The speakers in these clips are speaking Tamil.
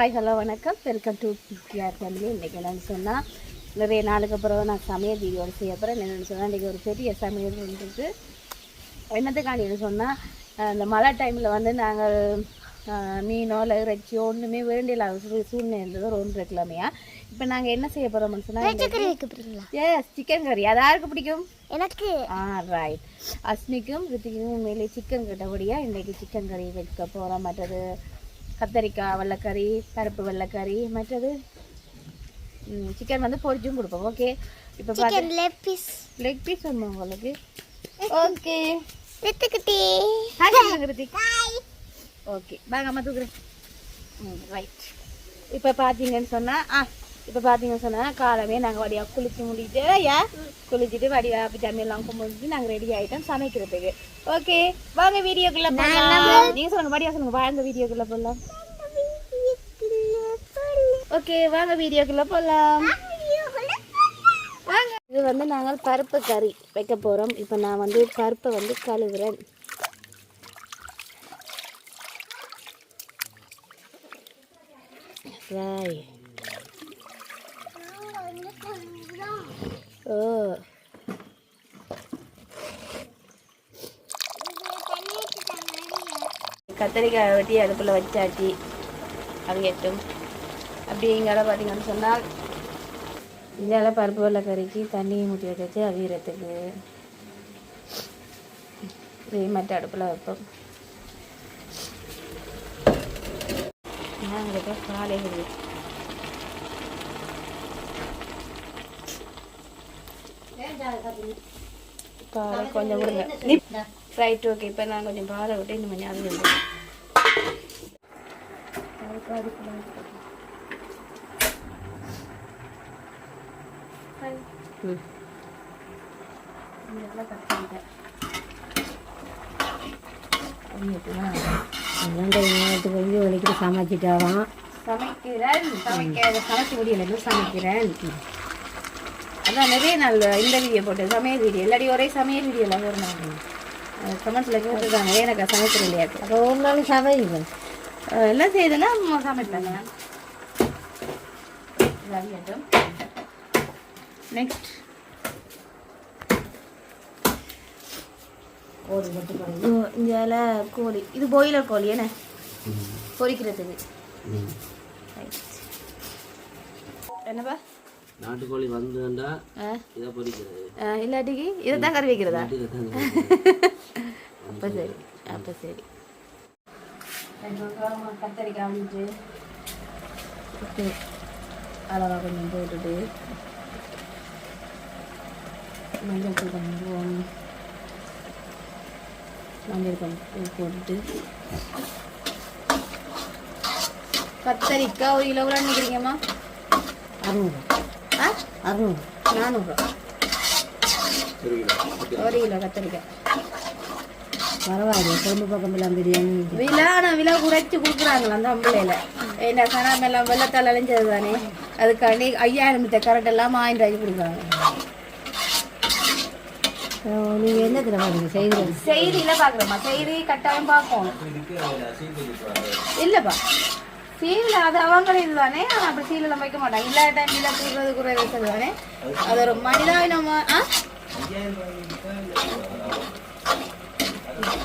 ஹாய் ஹலோ வணக்கம். வெல்கம் டு பிஆர் ஃபேமிலி இன்றைக்கி என்னென்னு சொன்னால் நிறைய நாளுக்கு அப்புறம் நான் சமையல் வீடியோடு செய்ய போகிறேன் என்னென்னு சொன்னால் இன்றைக்கி ஒரு பெரிய சமையல் இருக்குது என்னத்துக்காண்டின்னு சொன்னால் இந்த மழை டைமில் வந்து நாங்கள் மீனோ இல்லை இறைச்சியோ ஒன்றுமே வேண்டிய இல்லாத சூ- சூழ்நிலை இருந்தது ஒரு ஒன்று கிழமையா இப்போ நாங்கள் என்ன செய்ய போகிறோம்னு சொன்னால் எஸ் சிக்கன் கறி அது யாருக்கு பிடிக்கும்? எனக்கு. ஆ ரைட் அஸ்மிக்கும் ரித்திக்கும் உண்மையிலே சிக்கன் கட்டபடியாக இன்றைக்கி சிக்கன் கறி வைக்க போகிறோம் மற்றது கத்தரிக்காய் வெள்ளைக்கறி பருப்பு வெள்ளைக்கறி மற்றது சிக்கன் வந்து பொரிச்சும் கொடுப்போம். ஓகே இப்போ பார்த்து லெக் பீஸ் லெக் பீஸ் வேணுமா உங்களுக்கு? ஓகே வித்துக்கிட்டே. ஹாய் ஓகே வாங்க அம்மா தூக்குறேன். ம் ரைட் இப்போ பார்த்தீங்கன்னு சொன்னால் ஆ இப்போ பார்த்தீங்கன்னு சொன்னால் காலமே நாங்கள் வடியா குளிச்சு முடிட்டு ஐயா குளிச்சுட்டு வடிவா பிஜாமி எல்லாம் கும்பிட்டு நாங்கள் ரெடி ஆகிட்டோம் சமைக்கிறதுக்கு. ஓகே வாங்க வீடியோக்குள்ளே போகலாம் நீங்கள் சொல்லுங்க வடியா சொல்லுங்க. வாங்க வீடியோக்குள்ளே போகலாம் ஓகே வாங்க வீடியோக்குள்ளே போகலாம் வாங்க. இது வந்து நாங்கள் பருப்பு கறி வைக்க போகிறோம் இப்போ நான் வந்து பருப்பை வந்து கழுவுறேன். Right. ஓ. கத்தரிக்காய் வெட்டி அடுப்பில் வச்சாச்சு. அவியட்டும் அப்படி இங்கே பார்த்தீங்கன்னு சொன்னால் இந்தியாவில் பருப்பு வெள்ளை கறிக்கு தண்ணி ஊற்றி வச்சாச்சு அவியறதுக்கு. இதே மற்ற அடுப்பில் வைப்போம். நாங்கள் இப்போ காலை விடுது பாலை கொஞ்சம் விடுங்க. ரைட் ஓகே இப்போ நான் கொஞ்சம் பாலை விட்டு இன்னும் கொஞ்சம் அது விடுங்க ம் இதெல்லாம் கட் பண்ணிட்டேன் நேரத்துக்கு கொஞ்சம் வலிக்கிட்டு சமைச்சிட்டாவான் சமைக்கிறேன் சமைக்க சமைக்க முடியல சமைக்கிறேன். அதான் நிறைய நாள் இந்த வீடியோ போட்டேன் சமையல் வீடியோ இல்லாடி ஒரே சமையல் வீடியோவில் ஒரு நாள். கமெண்ட்ஸில் கேட்டுருக்காங்க எனக்கு சமைக்கிற இல்லையா? அப்போ ஒரு நாள் சமைங்க எல்லாம் செய்தேன்னா சமைப்பேன். நெக்ஸ்ட் ஒரு பட்டு பாருங்க. இந்தியாவில் கோழி. இது பாய்லர் கோழி என்ன? பொரிக்கிறதுக்கு. என்னப்பா? நாட்டுக்கோழி வந்துண்டா ஆ? இதை பொரிக்கிறது ஆ, இல்லாட்டிக்கு இதை தான் கறி வைக்கிறதா? இதை தான் அப்போ சரி அப்போ சரி. கத்தரிக்காய் அளவாக கொஞ்சம் போட்டுட்டு. மஞ்சள் தூள் கொஞ்சம். மஞ்சள் கொஞ்சம் போட்டுட்டு. கத்தரிக்காய் ஒரு கிலோ கூட நினைக்கிறீங்கம்மா அறுநூறு. ஆ? அறுநூறு. நானூறுரூவா ஒரு கிலோ கத்தரிக்காய் பரவாயில்ல குழம்பு பக்கமெல்லாம் பிரியாணி. விலை ஆனால் விலை குறைச்சி கொடுக்குறாங்களா அந்த அம்பளையில் என்ன சனம் எல்லாம் வெள்ளத்தால் அலைஞ்சது தானே அதுக்காண்டி ஐயாயிரம் மித்த கரெக்ட் எல்லாம் ஆயிரம் ரூபாய்க்கு கொடுக்குறாங்க. நீங்கள் என்ன தடவை பாருங்க செய்தி செய்தியில் பார்க்குறோம்மா செய்தி கட்டாயம் பார்ப்போம். இல்லைப்பா. சீலில் அது அவங்களே இதுதானே? ஆனால் அப்படி சீலில் வைக்க மாட்டாங்க. இல்லாத டைமில் கூடுறது குறைய தானே அது ஒரு மனிதாபினமா ஆ?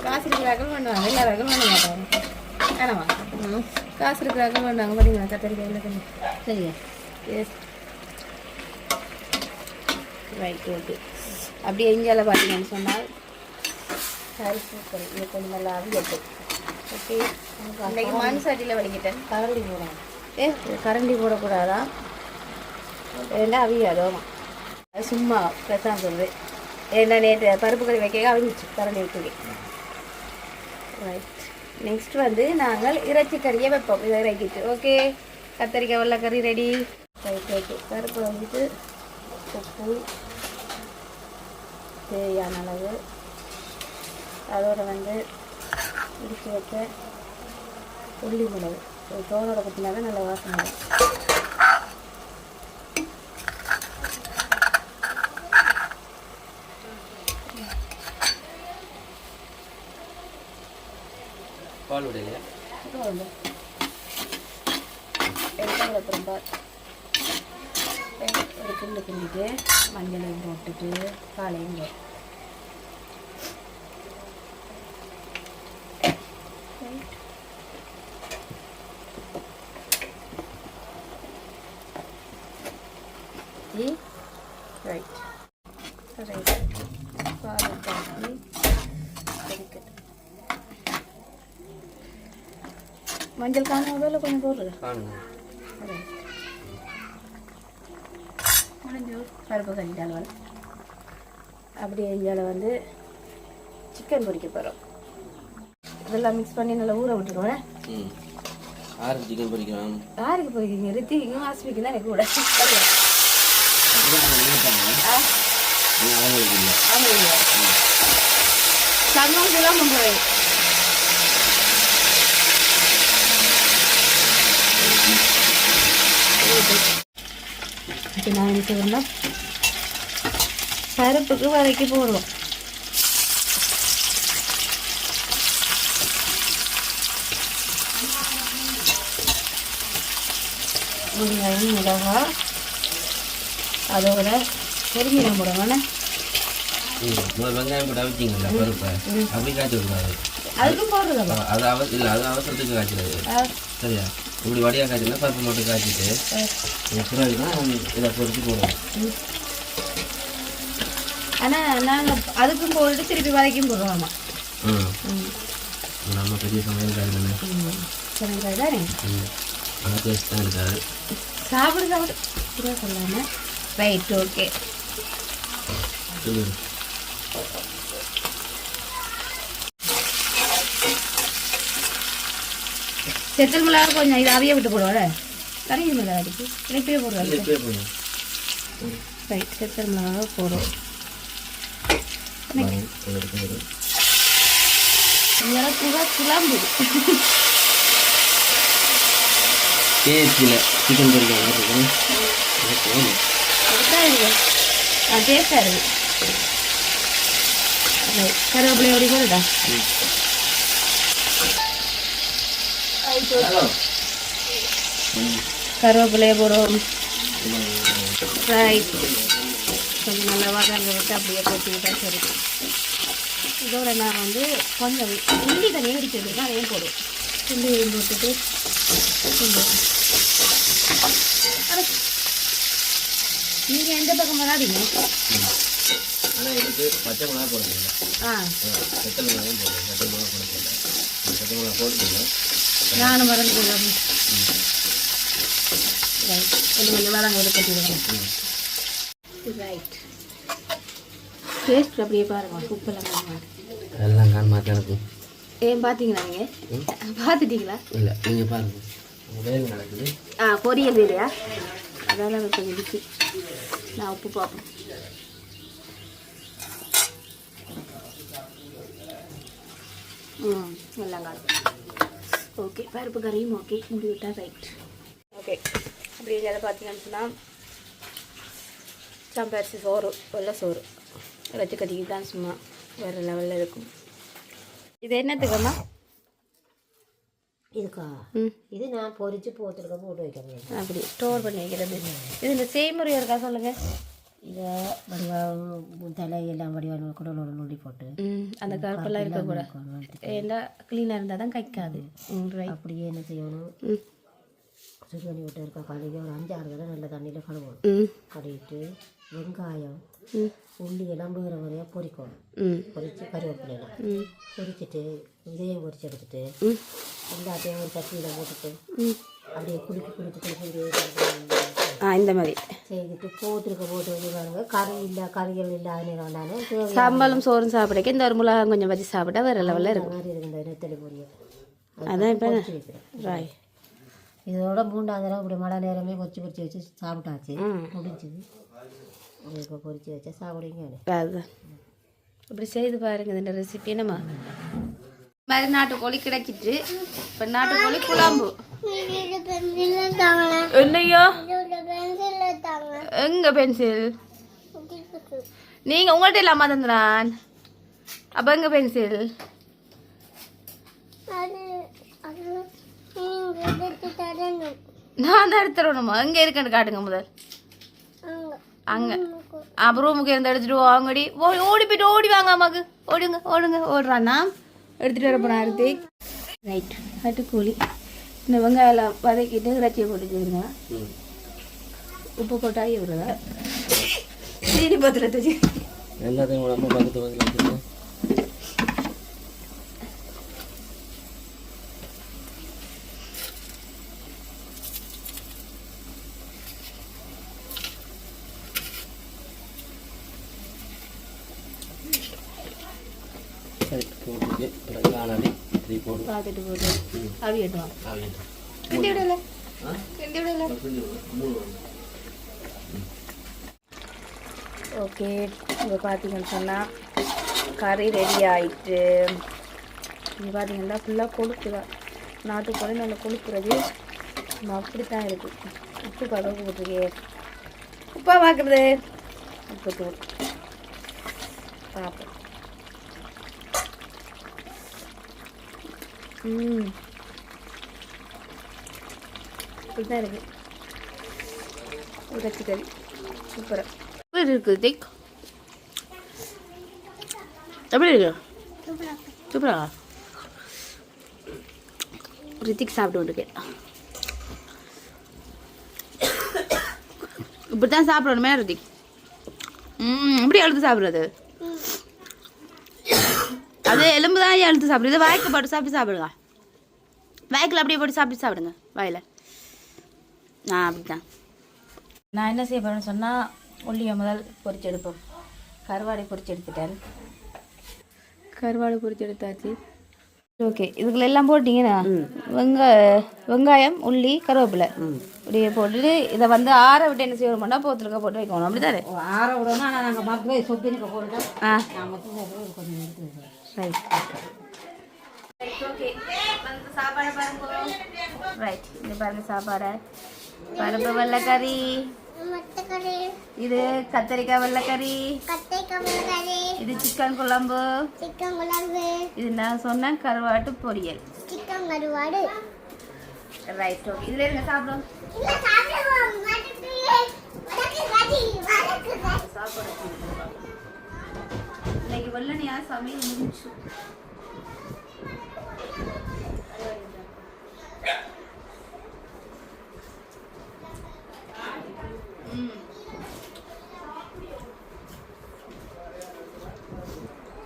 காசு இருக்கிறாக்கள் பண்ணுவாங்க. எல்லாரும் பண்ண மாட்டாங்க. ஆனவா காசு இருக்கிறாக்கள் பண்ணுவாங்க. பார்த்தீங்களா கத்தரிக்காய் இல்லை கொஞ்சம் சரியா? எஸ் ரைட் ஓகே அப்படியே இந்தியாவில் பார்த்தீங்கன்னு சொன்னால். சரி சூப்பர் இது கொஞ்சம் நல்லா அவியட்டு ஓகே. இன்னைக்கு மண் சட்டியில் வடிக்கிட்டேன் கரண்டி போடுறேன் ஏ கரண்டி போடக்கூடாதா? ஏன்னா அவியாதோமா அது சும்மா பிரசாந்தம் சொல்லுது ஏன்னா நேற்று பருப்பு கறி வைக்க அவிஞ்சிச்சு கரண்டி வைக்கவே ரைட் நெக்ஸ்ட் வந்து நாங்கள் இறைச்சி கறியை வைப்போம். இதை இறக்கிட்டு ஓகே. கத்தரிக்காய் வெள்ளைக்கறி ரெடி ரைட் ஓகே பருப்பு வந்துட்டு உப்பு தேவையான அளவு அதோட வந்து இடித்து வச்ச உள்ளி மிளகு. ஒரு தோலோட தான் நல்ல வாசனை வரும். பால் விடையில இது கிண்டு கிண்டிட்டு மஞ்சளையும் போட்டுட்டு காலையும் போ. ரைட் ரைட் பால் மஞ்சள் காணும் இல்லை கொஞ்சம் போடுறது முடிஞ்சு பருப்பு கஞ்சால் அப்படியே இஞ்சால வந்து சிக்கன் பொரிக்க போகிறோம் இதெல்லாம் மிக்ஸ் பண்ணி நல்லா ஊற விட்டுருவேன் ம். ஆறு சிக்கன் பொரிக்கலாம் யாருக்கு போயிருக்கீங்க ரித்திக்கும் ஆஸ்மிக்கு தான் எனக்கு கூட. சங்கம் கூட பண்ணுறேன் இப்போ நான் என்ன செய்வேன்னா பருப்புக்கு வதக்கி போடுவோம். வெங்காயம் மிளகாய் அதோட பெருமீனம் போடுவானே வெங்காயம் போட்டு அவிச்சிங்களா பருப்பை. அப்படி காய்ச்ச கூடாது அதுக்கும் போடுறதா? அது அவ இல்லை அது அவசரத்துக்கு காய்ச்சறது. சரியா? இப்படி வடியாக காய்ச்சினா பருப்பு மட்டும் காய்ச்சிட்டு தான் இதை பொரிச்சு போடுவோம் ஆனால் நாங்கள் அதுக்கும் போட்டுட்டு திருப்பி வதக்கியும் போடுவோமா ம் ம் நம்ம பெரிய சமையல் காய்ச்சல் ம் சரிங்க தானே? ம். ஆனால் டேஸ்ட் தான் இருக்காது. சாப்பிடு சாப்பிடு. சொல்லாமல் ரைட் ஓகே. செத்தல் மிளகா கொஞ்சம் இது அவிய விட்டு போடுவாள் கரைஞ்சி மிளகா அடிக்கு இணைப்பே போடுவாள் போடுவோம். ரைட் செத்தல் மிளகா போடும் பாருங்க, இதை எடுத்து போடு. இறக்குவா குழம்புது கேஎஃப்சியில் சிக்கன் பொரிக்காம இருக்கணும் அது போதும் அதுதான் இது ஆ டேஸ்டாக கொஞ்சம் நல்லா வதங்க விட்டு அப்படியே கொட்டி விட்டா சரி. இதோட நான் வந்து கொஞ்சம் இஞ்சி தனியாக இடிச்சு வச்சுருக்கேன் அதையும் போடுவோம் இஞ்சியும் போட்டுட்டு நீங்கள் எந்த பக்கம் வராதீங்க ஆனால் இதுக்கு பச்சை மிளகா போட முடியல ஆ. செத்தல் மிளகாயும் போடுவோம் பச்சை மிளகா போட முடியல பச்சை மிளகா போட்டுக்கோங்க. நானும் மறந்து கொஞ்சம் கொஞ்சம் வதங்க விட்டு கொட்டிடுவேன் ரைட் டேஸ்ட் அப்படியே பாருங்க உப்பெல்லாம் பாருங்க எல்லாம் மாற்றி இருக்கும். ஏன் பார்த்தீங்களா நீங்கள் பார்த்துட்டீங்களா இல்லை நீங்கள் பாருங்க. வேலை நடக்குது. ஆ பொரியல் இல்லையா அதெல்லாம் கொஞ்சம் பிஸி நான் உப்பு பார்ப்பேன் ம் எல்லாம் காணும் ஓகே பருப்பு கறியும் ஓகே முடி விட்டா ரைட் ஓகே அப்படி அதை பார்த்தீங்கன்னு சொன்னால் சாம்பாரிசி சோறு வெள்ளை சோறு. வச்சு கட்டிக்கிட்டு தான் சும்மா வேறு லெவலில் இருக்கும். இது என்னத்துக்கம்மா இதுக்கா? ம். இது நான் பொரிச்சு போத்துருக்க போட்டு வைக்கிறேன். அப்படி ஸ்டோர் பண்ணி வைக்கிறது. இது இந்த செய்முறை இருக்கா சொல்லுங்க? இதை வடிவா தலை எல்லாம் வடிவா குடலோட நொடி போட்டு அந்த கருப்பெல்லாம் இருக்கக்கூடாது ஏன்னா க்ளீனாக இருந்தால் தான் கைக்காது. அப்படியே என்ன செய்யணும்? சுடு தண்ணி விட்டு இருக்க கழுவி. ஒரு அஞ்சாறு தடவை நல்ல தண்ணியில் கழுவணும். கழுவிட்டு வெங்காயம் உள்ளி எல்லாம் வேறு வரையாக பொரிக்கணும். ம். பொரித்து கருவேப்பிலையில் ம். பொரிச்சிட்டு இதையும் பொரிச்சு எடுத்துட்டு ம். எல்லாத்தையும் ஒரு சட்டியில் போட்டுட்டு ம். அப்படியே குலுக்கி இப்படியே ஆ இந்த மாதிரி. செய்துட்டு போத்திருக்க போட்டு வந்து பாருங்க. கறி இல்லை கறிகள் இல்லாத நேரம் தேவையான சாம்பாலும் சோறும் சாப்பிடக்க இந்த ஒரு மிளகா கொஞ்சம் வச்சு சாப்பிட்டா வேறு லெவலில் இருக்கும் மாதிரி இருக்கு இந்த நெத்தலி பொரியல். அதான் இப்போ ராய் இதோட மூன்றாவது தடவை இப்படி மழை நேரமே பொரிச்சு பொரிச்சு வச்சு சாப்பிட்டாச்சு. முடிஞ்சுது. இப்போ பொரிச்சு வச்சா சாப்பிடுங்க அதுதான் இப்படி செய்து பாருங்க இந்த ரெசிபி என்னம்மா மாதிரி நாட்டுக்கோழி கிடைச்சிட்டு இப்போ நாட்டுக்கோழி குழம்பு என்னையோ எங்க பென்சில் நீங்க உங்கள்ட்ட இல்லாம தந்துறான் அப்ப எங்க பென்சில் நான் தான் எடுத்துடணுமா எங்கே இருக்குன்னு காட்டுங்க முதல் அங்கே அப்போ ரூமுக்கு இருந்து எடுத்துட்டு வாங்கடி. ஓடி ஓடி போயிட்டு ஓடி வாங்க அம்மாக்கு. ஓடுங்க ஓடுங்க. ஓடுறான்னா எடுத்துகிட்டு வர போகிறேன் அரிசி ரைட் கட்டுக்கூலி இந்த வெங்காயம் வதக்கிட்டு இறைச்சியை போட்டு வச்சுருங்க ம். உப்பு போட்டால் இவருதா சீனி பத்திர வச்சு எல்லாத்தையும் நம்ம பக்கத்து பக்கத்தில் வச்சுருக்கோம் சரி போட்டுட்டு பிறகு காணாடி கிண்டி விடல ஆ? கிண்டி விடல கொஞ்சம் மூணு வந்து. ஓகே இப்போ பார்த்தீங்கன்னு சொன்னால் கறி ரெடி ஆயிட்டு இங்கே பார்த்தீங்கன்னா ஃபுல்லாக கொழுப்புதா நாட்டுக்கோழி நல்லா கொழுப்புறது. நம்ம அப்படித்தான் இருக்குது உப்பு கதவுக்கு போட்டிருக்கே உப்பா பார்க்குறது உப்பு தூள். பார்ப்போம் ம். இப்படிதான் இருக்கு. இறைச்சி கறி. சூப்பராக எப்படி இருக்குது திக்? எப்படி இருக்கு? சூப்பரா. ரித்திக் சாப்பிட்டு வந்துருக்கேன். இப்படி தான் சாப்பிடணுமே ரித்திக். ம் எப்படி எழுத்து சாப்பிட்றது? அது எலும்பு தான் எழுத்து சாப்பிடுது. இதை வாய்க்கு போட்டு சாப்பிட்டு சாப்பிடுங்க. வாய்க்கில் அப்படியே போட்டு சாப்பிட்டு சாப்பிடுங்க வாயில். ஆ அப்படிதான் நான் என்ன செய்ய போகிறேன்னு சொன்னால் உள்ளியை முதல் பொரிச்சு எடுப்போம். கருவாடை பொரிச்சு எடுத்துட்டேன். கருவாடை பொரிச்சு எடுத்தாச்சு. ஓகே இதுக்குள்ள எல்லாம் போட்டிங்கன்னா வெங்காய வெங்காயம் உள்ளி கருவேப்பிலை. இப்படியே போட்டுட்டு இதை வந்து ஆற விட்டு என்ன செய்யணும்னா போத்துருக்க போட்டு வைக்கணும். அப்படிதானே ஆற விடணும். ஆனால் நாங்கள் மக்களே சொப்பினுக்கு போட்டுட்டோம். ஆ. ரைட் ரைட் இது பாருங்க சாப்பாடு. பருப்பு வெள்ளைக்கறி. இது கத்தரிக்காய் வெள்ளைக்கறி. இது சிக்கன் குழம்பு. சிக்கன் குழம்பு இது நான் சொன்னேன் கருவாட்டு பொரியல். சிக்கன் கருவாடு ரைட் ஓகே இதுல இருங்க சாப்பிடும் இல்ல சாப்பிடுவோம். இன்னைக்கு வெள்ளனியா சமையல் முடிஞ்சு ம்.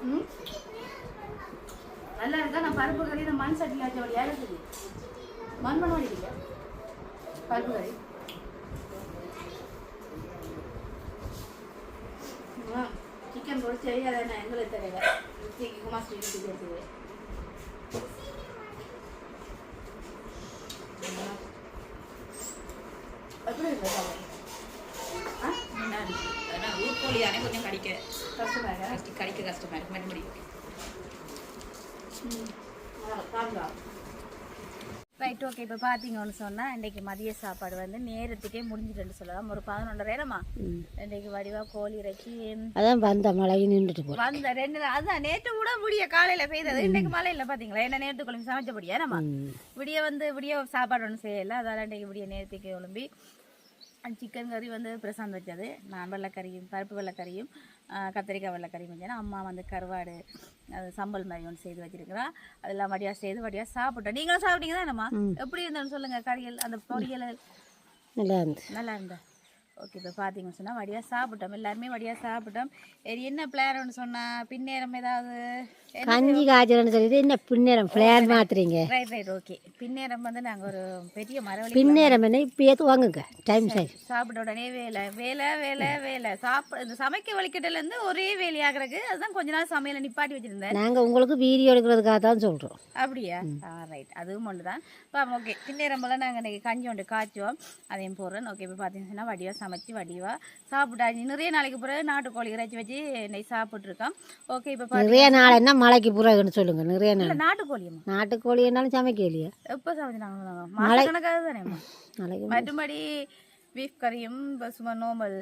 ம். நல்லா இருக்கா? நான் பருப்பு கறி இந்த மண் சட்டியில் வச்ச வழியா இருக்குது மண் பண்ண வழியா பருப்பு கறி சிக்கன் பொரிச்சு அதை நான் எங்களுக்கு தெரியல சிக்கன் குமார் ஸ்வீட் பேசுது எப்படி இருக்கு சாப்பாடு? ஆ? ஊர்கோழி தானே கொஞ்சம் கடிக்க கஷ்டமா இருக்கா? கஷ்ட கடிக்க கஷ்டமா இருக்கு மறுபடி ரைட் ஓகே இப்போ பார்த்தீங்கன்னு சொன்னால் இன்றைக்கு மதிய சாப்பாடு வந்து நேரத்துக்கே முடிஞ்சிட்டுன்னு சொல்லலாம் ஒரு பதினொன்றரை நேரமா இன்றைக்கு வடிவா கோழி இறைச்சி அதான் வந்த மழையும் நின்றுட்டு வந்த ரெண்டு நாள் அதான் நேற்று கூட விடிய காலையில பெய்தது இன்னைக்கு மழை இல்லை பாத்தீங்களா என்ன நேரத்து குழம்பு சமைச்சபடியா நம்ம விடிய வந்து விடிய சாப்பாடு ஒன்றும் செய்யல அதால இன்றைக்கு விடிய நேரத்துக்கு குழம்பி சிக்கன் கறி வந்து பிரசாந்த் வச்சது. நான் வெள்ளைக்கறியும் பருப்பு வெள்ளைக்கறியும் கத்திரிக்காய் வெள்ளைக்கறியும் வச்சேன்னா அம்மா வந்து கருவாடு அது சம்பல் மாதிரி ஒன்று செய்து வச்சிருக்கிறா. அதெல்லாம் வடியா செய்து வடியா சாப்பிட்டோம். நீங்களும் சாப்பிட்டீங்க தானேம்மா எப்படி இருந்தாலும் சொல்லுங்க கறியல் அந்த பொரியல். நல்லா இருந்துச்சு நல்லா இருந்தா ஓகே இப்போ பார்த்தீங்கன்னு சொன்னால் வடியாக சாப்பிட்டோம். எல்லாருமே வடியாக சாப்பிட்டோம். என்ன பிளான் சொன்னால் பின்னேரம் ஏதாவது? கஞ்சி காய்ச்சல்னு சொல்லிட்டு என்ன பின்னேரம் பிளேர் மாத்துறீங்க? ரைட் ரைட் ஓகே பின்னேரம் வந்து நாங்கள் ஒரு பெரிய மரவள்ளி பின்னேரம் என்ன? இப்பயே வாங்குங்க. டைம் சரி சாப்பிட்ட உடனே வேலை வேலை வேலை வேலை. சாப்பிட இந்த சமைக்க வலிக்கட்டிலேருந்து ஒரே வேலையாகிறதுக்கு அதுதான் கொஞ்ச நாள் சமையலை நிப்பாட்டி வச்சுருந்தேன். நாங்கள் உங்களுக்கு வீடியோ எடுக்கிறதுக்காக தான் சொல்கிறோம் அப்படியா? ரைட் அதுவும் ஒன்று தான் இப்போ ஓகே பின்னேரம்பெல்லாம் நாங்கள் இன்றைக்கி கஞ்சி ஒன்று காய்ச்சுவோம் அதையும் போடுறேன். ஓகே இப்போ பார்த்தீங்கன்னா வடிவாக சமைச்சு வடிவாக சாப்பிட்டாச்சு. நிறைய நாளைக்கு பிறகு நாட்டுக்கோழி இறைச்சி வச்சு இன்னைக்கு சாப்பிட்ருக்கோம் ஓகே இப்போ நிறைய நாள் என்ன மழைக்கு பிறகுன்னு சொல்லுங்க நிறைய நாள். நாட்டுக்கோழியம்மா நாட்டுக்கோழி என்னாலும் சமைக்கலையா எப்போ நாளைக்கு மற்றபடி பீஃப் கறியும் சும்மா நார்மல்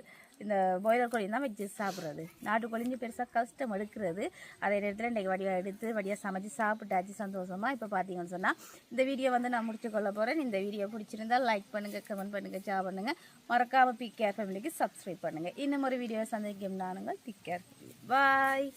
இந்த பாய்லர் கோழி தான் வச்சு சாப்பிட்றது. நாட்டுக்கோழிஞ்சு பெருசாக கஷ்டம் எடுக்கிறது. அதே நேரத்தில் இன்றைக்கி வடிவாக எடுத்து வடியாக சமைச்சு சாப்பிட்டாச்சு சந்தோஷமாக இப்போ பார்த்தீங்கன்னு சொன்னால் இந்த வீடியோ வந்து நான் முடிச்சு கொள்ள போகிறேன் இந்த வீடியோ பிடிச்சிருந்தா லைக் பண்ணுங்கள் கமெண்ட் பண்ணுங்கள் ஷேர் பண்ணுங்கள் மறக்காமல் பிக் கேர் ஃபேமிலிக்கு சப்ஸ்கிரைப் பண்ணுங்கள் இன்னும் ஒரு வீடியோ சந்திக்கும் நானுங்கள். Big care bye